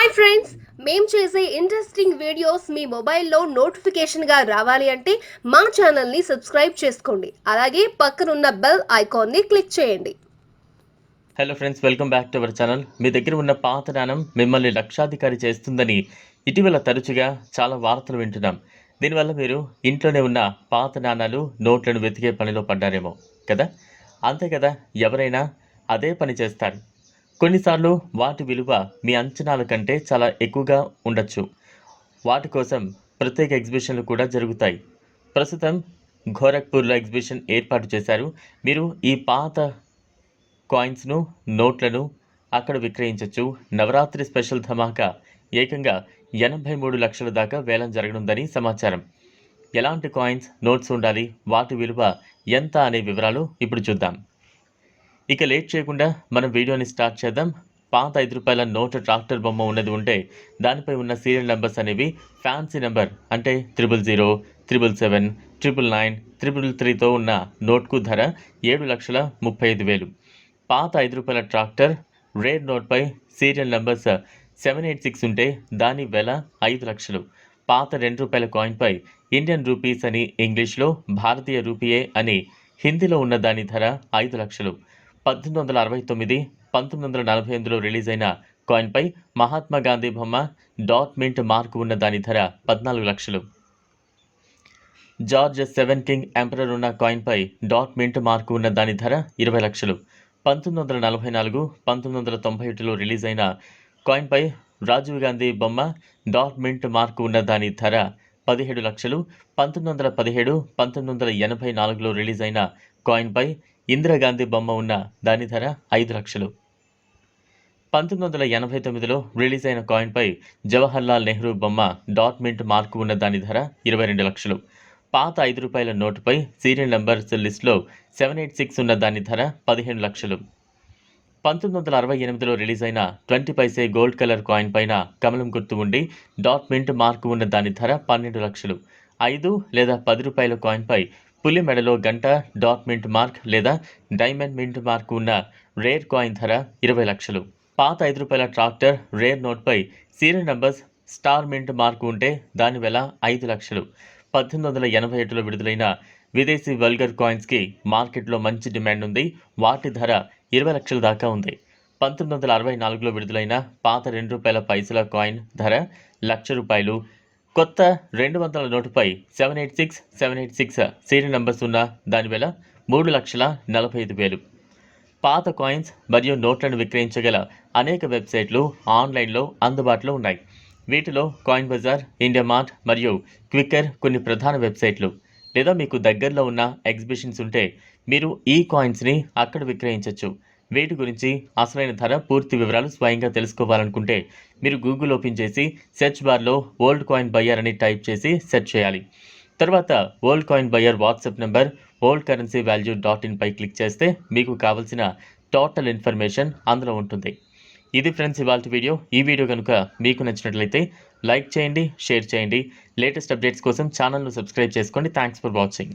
Hi friends మేము చేసే interesting videos మీ మొబైల్లో నోటిఫికేషన్గా రావాలి అంటే మా ఛానల్ని సబ్స్క్రైబ్ చేసుకోండి. అలాగే పక్కనున్న బెల్ ఐకాన్ని క్లిక్ చేయండి. Hello friends welcome back to our channel మీ దగ్గర ఉన్న పాత నాణం మిమ్మల్ని లక్షాధికారి చేస్తుందని ఇటీవల తరచుగా చాలా వార్తలు వింటున్నాం. దీనివల్ల మీరు ఇంట్లోనే ఉన్న పాత నాణాలు నోట్లను వెతికే పనిలో పడ్డారేమో కదా? అంతే కదా ఎవరైనా అదే పని చేస్తారు. కొన్నిసార్లు వాటి విలువ మీ అంచనాల కంటే చాలా ఎక్కువగా ఉండొచ్చు. వాటి కోసం ప్రత్యేక ఎగ్జిబిషన్లు కూడా జరుగుతాయి. ప్రస్తుతం గోరఖ్పూర్లో ఎగ్జిబిషన్ ఏర్పాటు చేశారు. మీరు ఈ పాత కాయిన్స్ను నోట్లను అక్కడ విక్రయించవచ్చు నవరాత్రి స్పెషల్ ధమాకా ఏకంగా ఎనభై మూడు లక్షల దాకా వేలం జరగనుందని సమాచారం. ఎలాంటి కాయిన్స్ నోట్స్ ఉండాలి? వాటి విలువ ఎంత అనే వివరాలు ఇప్పుడు చూద్దాం. ఇక లేట్ చేయకుండా మనం వీడియోని స్టార్ట్ చేద్దాం. పాత ఐదు రూపాయల నోట్ ట్రాక్టర్ బొమ్మ ఉన్నది ఉంటే దానిపై ఉన్న సీరియల్ నెంబర్స్ అనేవి ఫ్యాన్సీ నెంబర్ అంటే triple zero triple seven triple nine triple త్రీతో ఉన్న నోట్కు ధర ఏడు లక్షల ముప్పై ఐదు వేలు. పాత ఐదు రూపాయల tractor rare నోట్పై serial numbers seven eight six ఉంటే దాని వెల ఐదు లక్షలు. పాత రెండు రూపాయల కాయిన్పై ఇండియన్ రూపీస్ అని ఇంగ్లీష్లో భారతీయ రూపీయే అని హిందీలో ఉన్న దాని ధర ఐదు లక్షలు. పద్దెనిమిది వందల అరవై తొమ్మిది పంతొమ్మిది వందల నలభై ఎనిమిదిలో రిలీజ్ అయిన కాయిన్పై మహాత్మా గాంధీ బొమ్మ డాట్ మింట్ మార్క్ ఉన్న దాని ధర పద్నాలుగు లక్షలు. జార్జ్ సెవెన్ కింగ్ ఎంపరర్ ఉన్న కాయిన్పై డాట్ మింట్ మార్క్ ఉన్న దాని ధర ఇరవై లక్షలు. పంతొమ్మిది వందల నలభై నాలుగు పంతొమ్మిది వందల తొంభై ఒకటిలో రిలీజ్ అయిన కాయిన్పై రాజీవ్ గాంధీ బొమ్మ డాట్ మింట్ మార్క్ ఉన్న దాని ధర పదిహేడు లక్షలు. పంతొమ్మిది వందల పదిహేడు పంతొమ్మిది వందల ఎనభై నాలుగులో రిలీజ్ అయిన కాయిన్పై ఇందిరాగాంధీ బొమ్మ ఉన్న దాని ధర ఐదు లక్షలు. పంతొమ్మిది వందల ఎనభై తొమ్మిదిలో రిలీజ్ అయిన కాయిన్పై జవహర్లాల్ నెహ్రూ బొమ్మ డాట్ మింట్ మార్క్ ఉన్న దాని ధర ఇరవై రెండు లక్షలు. పాత ఐదు రూపాయల నోటుపై సీరియల్ నెంబర్స్ లిస్టులో సెవెన్ ఎయిట్ సిక్స్ ఉన్న దాని ధర పదిహేను లక్షలు. పంతొమ్మిది వందల అరవై ఎనిమిదిలో రిలీజ్ అయిన twenty paise gold colour coin పైన కమలం గుర్తు ఉండి డాట్ మింట్ మార్క్ ఉన్న దాని ధర పన్నెండు లక్షలు. ఐదు లేదా పది రూపాయల కాయిన్పై పులి మెడలో గంట డాట్ మింట్ మార్క్ లేదా డైమండ్ మింట్ మార్క్ ఉన్న రేర్ కాయిన్ ధర ఇరవై లక్షలు. పాత ఐదు రూపాయల tractor rare నోట్పై serial numbers star mint mark ఉంటే దాని వెల ఐదు లక్షలు. పద్దెనిమిది వందల ఎనభై ఏడులో విడుదలైన విదేశీ వల్గర్ కాయిన్స్కి మార్కెట్లో మంచి డిమాండ్ ఉంది. వాటి ధర ఇరవై లక్షల దాకా ఉంది. పంతొమ్మిది వందల అరవై నాలుగులో విడుదలైన పాత రెండు రూపాయల పైసల కాయిన్ ధర లక్ష రూపాయలు. కొత్త రెండు వందల నోటుపై seven eight six seven eight six serial numbers ఉన్న దాని వేల మూడు లక్షల నలభై ఐదు వేలు. పాత కాయిన్స్ మరియు నోట్లను విక్రయించగల అనేక వెబ్సైట్లు ఆన్లైన్లో అందుబాటులో ఉన్నాయి. వీటిలో కాయిన్ బజార్ ఇండియా మార్ట్ మరియు క్విక్కర్ కొన్ని ప్రధాన వెబ్సైట్లు. లేదా మీకు దగ్గరలో ఉన్న ఎగ్జిబిషన్స్ ఉంటే మీరు ఈ కాయిన్స్ని అక్కడ విక్రయించవచ్చు వీటి గురించి అసలైన ధర పూర్తి వివరాలు స్వయంగా తెలుసుకోవాలనుకుంటే మీరు గూగుల్ ఓపెన్ చేసి సెర్చ్ బార్లో ఓల్డ్ కాయిన్ బయ్యర్ అని టైప్ చేసి సెర్చ్ చేయాలి. తర్వాత old coin buyer WhatsApp number old currency value dot in pi click చేస్తే మీకు కావాల్సిన టోటల్ ఇన్ఫర్మేషన్ అందులో ఉంటుంది. ఇది ఫ్రెండ్స్ ఇవాళ వీడియో. ఈ వీడియో కనుక మీకు నచ్చినట్లయితే లైక్ చేయండి షేర్ చేయండి. లేటెస్ట్ అప్డేట్స్ కోసం ఛానల్ను సబ్స్క్రైబ్ చేసుకోండి. Thanks for watching.